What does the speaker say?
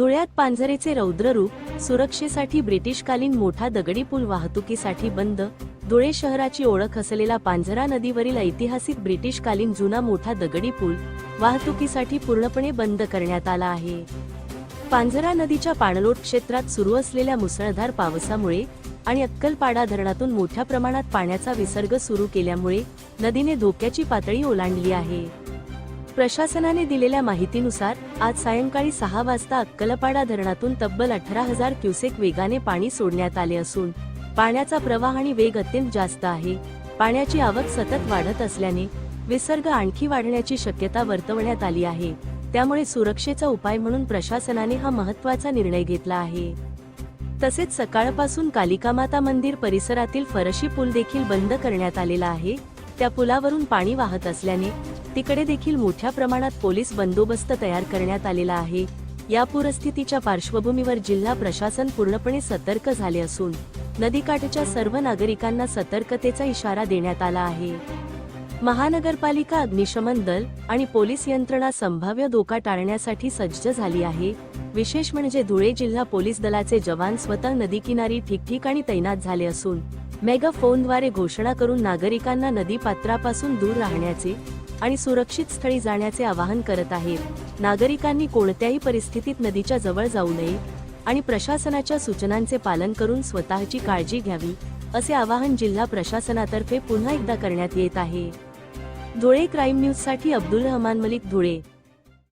धुळ्यात पांझरेचे रौद्ररूप सुरक्षेसाठी ब्रिटिशकालीन मोठा दगडी पूल वाहतुकीसाठी बंद धुळे शहराची ओळख असलेला पांझरा नदीवरील ऐतिहासिक ब्रिटिशकालीन जुना मोठा दगडी पूल वाहतुकीसाठी पूर्णपणे बंद करण्यात आला आहे. पांझरा नदीच्या पाणलोट क्षेत्रात सुरू असलेल्या मुसळधार पावसामुळे आणि अक्कलपाडा धरणातून मोठ्या प्रमाणात पाण्याचा विसर्ग सुरू केल्यामुळे नदीने धोक्याची पातळी ओलांडली आहे. प्रशासनाने दिलेल्या माहितीनुसार आज सायंकाळी सहा वाजता अक्कलपाडा धरणातून तब्बल अठरा हजार क्युसेक वेगाने पाणी सोडण्यात आले असून पाण्याचा प्रवाह आणि वेग अत्यंत जास्त आहे. पाण्याची आवक सतत वाढत असल्याने विसर्ग आणखी वाढण्याची शक्यता वर्तवण्यात आली आहे. त्यामुळे सुरक्षेचा उपाय म्हणून प्रशासनाने हा महत्त्वाचा निर्णय घेतला आहे. तसेच सकाळपासून कालिकामाता मंदिर परिसरातील फरशी पूल देखील बंद करण्यात आलेला आहे. त्या पुलावरून पाणी वाहत असल्याने तिकडे देखील मोठ्या प्रमाणात पोलीस बंदोबस्त तयार करण्यात आलेला आहे. या पूरस्थितीच्या पार्श्वभूमीवर जिल्हा प्रशासन पूर्णपणे सतर्क झाले असून नदीकाठच्या सर्व नागरिकांना सतर्कतेचा इशारा देण्यात आला आहे. महानगरपालिका अग्निशमन दल आणि पोलीस यंत्रणा संभाव्य धोका टाळण्यासाठी सज्ज झाली आहे. विशेष म्हणजे धुळे जिल्हा पोलीस दलाचे जवान स्वतः नदीकिनारी ठिकठिकाणी तैनात झाले असून मेगाफोनद्वारे घोषणा करून नागरिकांना नदी पात्रापासून दूर राहण्याचे आणि सुरक्षित स्थळी जाण्याचे आवाहन करत आहेत. नागरिकांनी कोणत्याही परिस्थितीत नदीच्या जवळ जाऊ नये आणि प्रशासनाच्या सूचनांचे पालन करून स्वतःची काळजी घ्यावी असे आवाहन जिल्हा प्रशासनातर्फे पुन्हा एकदा करण्यात येत आहे. धुळे क्राईम न्यूजसाठी अब्दुल रहमान मलिक धुळे.